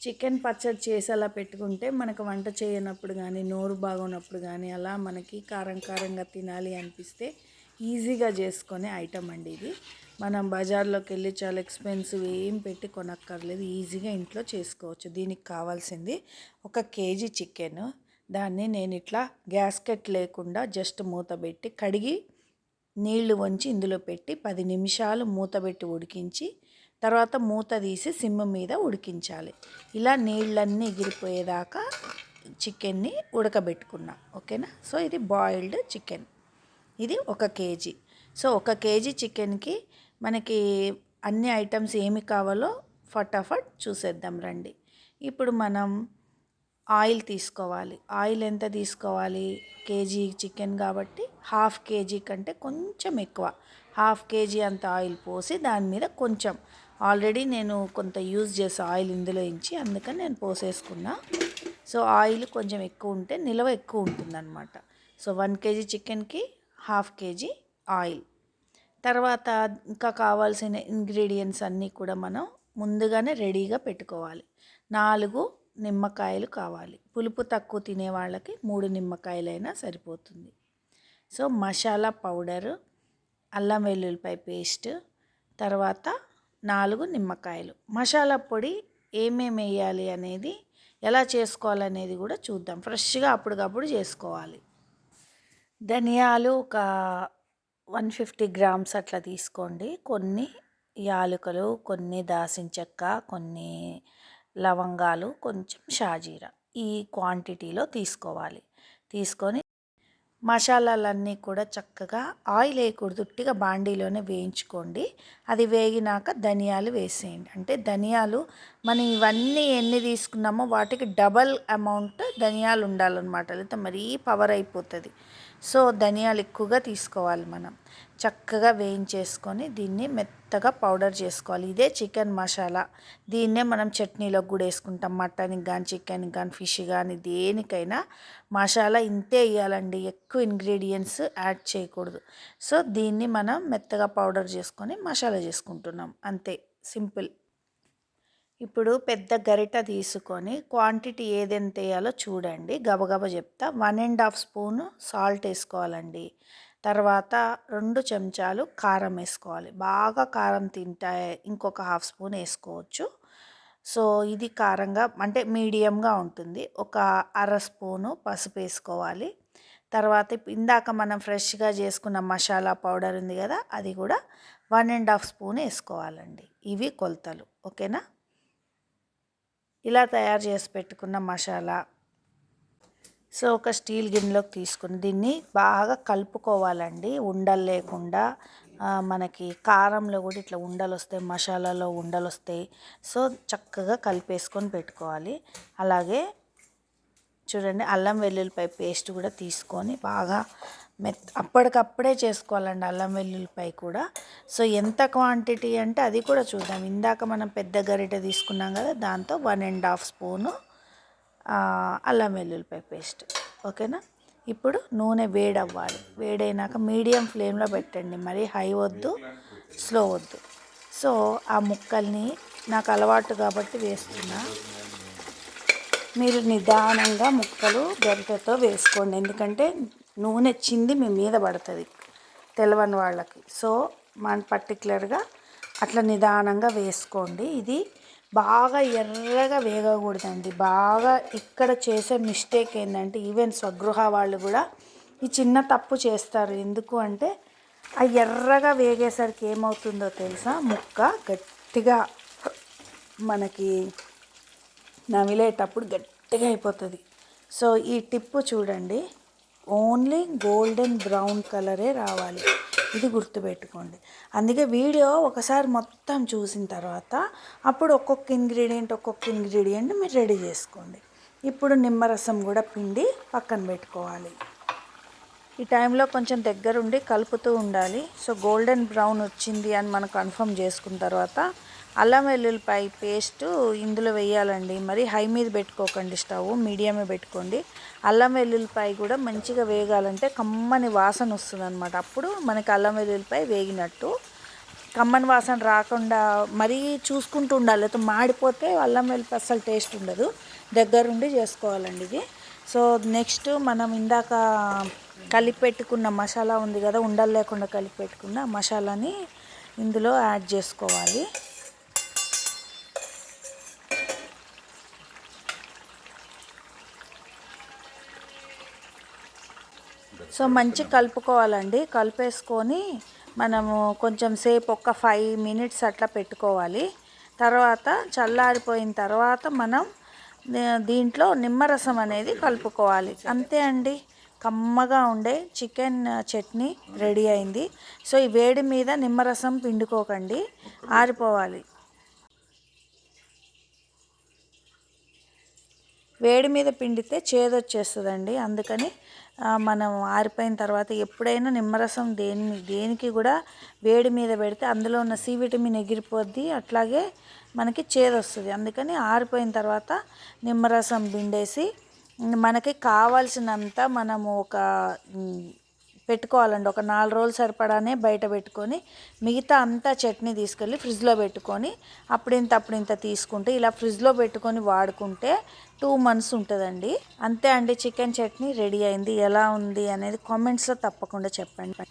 Chicken పచ్చడి చేసి అలా పెట్టుకుంటే మనకు వంట చేయనప్పుడు కానీ నోరు బాగున్నప్పుడు కానీ అలా మనకి కారం కారంగా తినాలి అనిపిస్తే ఈజీగా చేసుకునే ఐటమ్ అండి ఇది. మనం బజార్లోకి వెళ్ళి చాలా ఎక్స్పెన్సివ్ ఏం పెట్టి కొనక్కర్లేదు. ఈజీగా ఇంట్లో చేసుకోవచ్చు. దీనికి కావాల్సింది ఒక కేజీ చికెన్. దాన్ని నేను ఇట్లా గ్యాస్కెట్ లేకుండా జస్ట్ మూత పెట్టి కడిగి నీళ్ళు వంచి ఇందులో పెట్టి పది నిమిషాలు మూత పెట్టి ఉడికించి తర్వాత మూత తీసి సిమ్ మీద ఉడికించాలి. ఇలా నీళ్ళన్నీ ఎగిరిపోయేదాకా చికెన్ని ఉడకబెట్టుకున్నా. ఓకేనా? సో ఇది బాయిల్డ్ చికెన్. ఇది ఒక కేజీ. సో ఒక కేజీ చికెన్కి మనకి అన్ని ఐటమ్స్ ఏమి కావాలో ఫటాఫట్ చూసేద్దాం రండి. ఇప్పుడు మనం ఆయిల్ తీసుకోవాలి. ఆయిల్ ఎంత తీసుకోవాలి? కేజీ చికెన్ కాబట్టి హాఫ్ కేజీ కంటే కొంచెం ఎక్కువ. హాఫ్ కేజీ అంత ఆయిల్ పోసి దాని మీద కొంచెం ఆల్రెడీ నేను కొంత యూజ్ చేసే ఆయిల్ ఇందులో ఇచ్చి అందుకని నేను పోసేసుకున్నా. సో ఆయిల్ కొంచెం ఎక్కువ ఉంటే నిల్వ ఎక్కువ ఉంటుందన్నమాట. సో వన్ కేజీ చికెన్కి హాఫ్ కేజీ ఆయిల్. తర్వాత ఇంకా కావాల్సిన ఇంగ్రీడియంట్స్ అన్నీ కూడా మనం ముందుగానే రెడీగా పెట్టుకోవాలి. నాలుగు నిమ్మకాయలు కావాలి. పులుపు తక్కువ తినే వాళ్ళకి మూడు నిమ్మకాయలైనా సరిపోతుంది. సో మసాలా పౌడరు అల్లం వెల్లుల్లిపాయ పేస్ట్ తర్వాత నాలుగు నిమ్మకాయలు. మసాలా పొడి ఏమేమి వేయాలి అనేది ఎలా చేసుకోవాలనేది కూడా చూద్దాం. ఫ్రెష్గా అప్పటికప్పుడు చేసుకోవాలి. ధనియాలు ఒక వన్ ఫిఫ్టీ గ్రామ్స్ అట్లా తీసుకోండి. కొన్ని యాలకులు కొన్ని దాసిన చెక్క కొన్ని లవంగాలు కొంచెం షాజీరా ఈ క్వాంటిటీలో తీసుకోవాలి. తీసుకొని మసాలాలన్నీ కూడా చక్కగా ఆయిల్ వేయకూడదు ఉట్టిగా బాండీలోనే వేయించుకోండి. అది వేగినాక ధనియాలు వేసేయండి. అంటే ధనియాలు మనం ఇవన్నీ ఎన్ని తీసుకున్నామో వాటికి డబల్ అమౌంట్ ధనియాలు ఉండాలన్నమాట. లేకపోతే మరీ పవర్ అయిపోతుంది. సో ధనియాలు ఎక్కువగా తీసుకోవాలి మనం. చక్కగా వేయించేసుకొని దీన్ని మెత్తగా పౌడర్ చేసుకోవాలి. ఇదే చికెన్ మసాలా. దీన్నే మనం చట్నీలో కూడా వేసుకుంటాం. మటన్కి కానీ చికెన్కి కానీ ఫిష్ కానీ దేనికైనా మసాలా ఇంతే వేయాలండి. ఎక్కువ ఇంగ్రీడియంట్స్ యాడ్ చేయకూడదు. సో దీన్ని మనం మెత్తగా పౌడర్ చేసుకొని మసాలా చేసుకుంటున్నాం. అంతే. సింపుల్. ఇప్పుడు పెద్ద గరిట తీసుకొని క్వాంటిటీ ఏదెంత వేయాలో చూడండి. గబగబ చెప్తా. One and half spoon salt వేసుకోవాలండి. తర్వాత రెండు చెంచాలు కారం వేసుకోవాలి. బాగా కారం తింటా ఇంకొక హాఫ్ స్పూన్ వేసుకోవచ్చు. సో ఇది కారంగా అంటే మీడియంగా ఉంటుంది. ఒక అర స్పూను పసుపు వేసుకోవాలి. తర్వాత ఇందాక మనం ఫ్రెష్గా చేసుకున్న మసాలా పౌడర్ ఉంది కదా అది కూడా వన్ అండ్ హాఫ్ స్పూన్ వేసుకోవాలండి. ఇవి కొలతలు. ఓకేనా? ఇలా తయారు చేసి పెట్టుకున్న మసాలా. సో ఒక స్టీల్ గిన్నెలోకి తీసుకుని దీన్ని బాగా కలుపుకోవాలండి. ఉండలు లేకుండా మనకి కారంలో కూడా ఇట్లా ఉండలు వస్తాయి మసాలాలో ఉండలు వస్తాయి. సో చక్కగా కలిపేసుకొని పెట్టుకోవాలి. అలాగే చూడండి అల్లం వెల్లుల్లిపాయ పేస్ట్ కూడా తీసుకొని బాగా మెత్ అప్పటికప్పుడే చేసుకోవాలండి అల్లం వెల్లుల్లిపాయ కూడా. సో ఎంత క్వాంటిటీ అంటే అది కూడా చూద్దాం. ఇందాక మనం పెద్ద గరిటె తీసుకున్నాం కదా దాంతో వన్ అండ్ హాఫ్ స్పూను అల్లం వెల్లుల్లిపాయ పేస్ట్. ఓకేనా? ఇప్పుడు నూనె వేడవ్వాలి. వేడైనాక మీడియం ఫ్లేమ్లో పెట్టండి. మరి హై వద్దు స్లో వద్దు. సో ఆ ముక్కల్ని నాకు అలవాటు కాబట్టి వేస్తున్నా. మీరు నిదానంగా ముక్కలు గరిటెతో వేసుకోండి. ఎందుకంటే నూనె చింది మీ మీద పడుతుంది తెలవని వాళ్ళకి. సో మన పర్టికులర్గా అట్లా నిదానంగా వేసుకోండి. ఇది బాగా ఎర్రగా వేగకూడదండి. బాగా ఇక్కడ చేసే మిస్టేక్ ఏంటంటే ఈవెన్ స్వగృహ వాళ్ళు కూడా ఈ చిన్న తప్పు చేస్తారు. ఎందుకు అంటే ఆ ఎర్రగా వేగేసరికి ఏమవుతుందో తెలుసా? ముక్క గట్టిగా మనకి నమిలేటప్పుడు గట్టిగా అయిపోతుంది. సో ఈ టిప్పు చూడండి. ఓన్లీ గోల్డెన్ బ్రౌన్ కలరే రావాలి. ఇది గుర్తుపెట్టుకోండి. అందుకే వీడియో ఒకసారి మొత్తం చూసిన తర్వాత అప్పుడు ఒక్కొక్క ఇంగ్రీడియంట్ ఒక్కొక్క ఇంగ్రీడియంట్ మీరు రెడీ చేసుకోండి. ఇప్పుడు నిమ్మరసం కూడా పిండి పక్కన పెట్టుకోవాలి. ఈ టైంలో కొంచెం దగ్గరుండి కలుపుతూ ఉండాలి. సో గోల్డెన్ బ్రౌన్ వచ్చింది అని మనం కన్ఫర్మ్ చేసుకున్న తర్వాత అల్లం వెల్లుల్లిపాయ పేస్ట్ ఇందులో వేయాలండి. మరి హై మీద పెట్టుకోకండి స్టవ్ మీడియమే పెట్టుకోండి. అల్లం వెల్లుల్లిపాయ కూడా మంచిగా వేగాలంటే కమ్మని వాసన వస్తుంది అనమాట అప్పుడు మనకి అల్లం వెల్లుల్లిపాయ వేగినట్టు. కమ్మని వాసన రాకుండా మరీ చూసుకుంటూ ఉండాలి. లేకపోతే మాడిపోతే అల్లం వెల్లుల్లి అసలు టేస్ట్ ఉండదు. దగ్గరుండి చేసుకోవాలండి ఇది. సో నెక్స్ట్ మనం ఇందాక కలిపి పెట్టుకున్న మసాలా ఉంది కదా ఉండలు లేకుండా కలిపి పెట్టుకున్న మసాలాని ఇందులో యాడ్ చేసుకోవాలి. సో మంచి కలుపుకోవాలండి. కలిపేసుకొని మనము కొంచెం సేపు ఒక ఫైవ్ మినిట్స్ అట్లా పెట్టుకోవాలి. తర్వాత చల్లారిపోయిన తర్వాత మనం దీంట్లో నిమ్మరసం అనేది కలుపుకోవాలి. అంతే అండి. కమ్మగా ఉండే చికెన్ చట్నీ రెడీ అయింది. సో ఈ వేడి మీద నిమ్మరసం పిండుకోకండి. ఆరిపోవాలి. వేడి మీద పిండితే చేదొచ్చేస్తుందండి. అందుకని మనం ఆరిపోయిన తర్వాత ఎప్పుడైనా నిమ్మరసం దేని దేనికి కూడా వేడి మీద పెడితే అందులో ఉన్న సి విటమిన్ ఎగిరిపోద్ది. అట్లాగే మనకి చేదొస్తుంది. అందుకని ఆరిపోయిన తర్వాత నిమ్మరసం పిండేసి మనకి కావాల్సినంత మనము ఒక పెట్టుకోవాలండి. ఒక నాలుగు రోజులు సరిపడానే బయట పెట్టుకొని మిగతా అంతా చట్నీ తీసుకెళ్ళి ఫ్రిడ్జ్లో పెట్టుకొని అప్పుడింత అప్పుడింత తీసుకుంటే ఇలా ఫ్రిడ్జ్లో పెట్టుకొని వాడుకుంటే టూ మంత్స్ ఉంటుందండి. అంతే అండి చికెన్ చట్నీ రెడీ అయింది. ఎలా ఉంది అనేది కామెంట్స్లో తప్పకుండా చెప్పండి.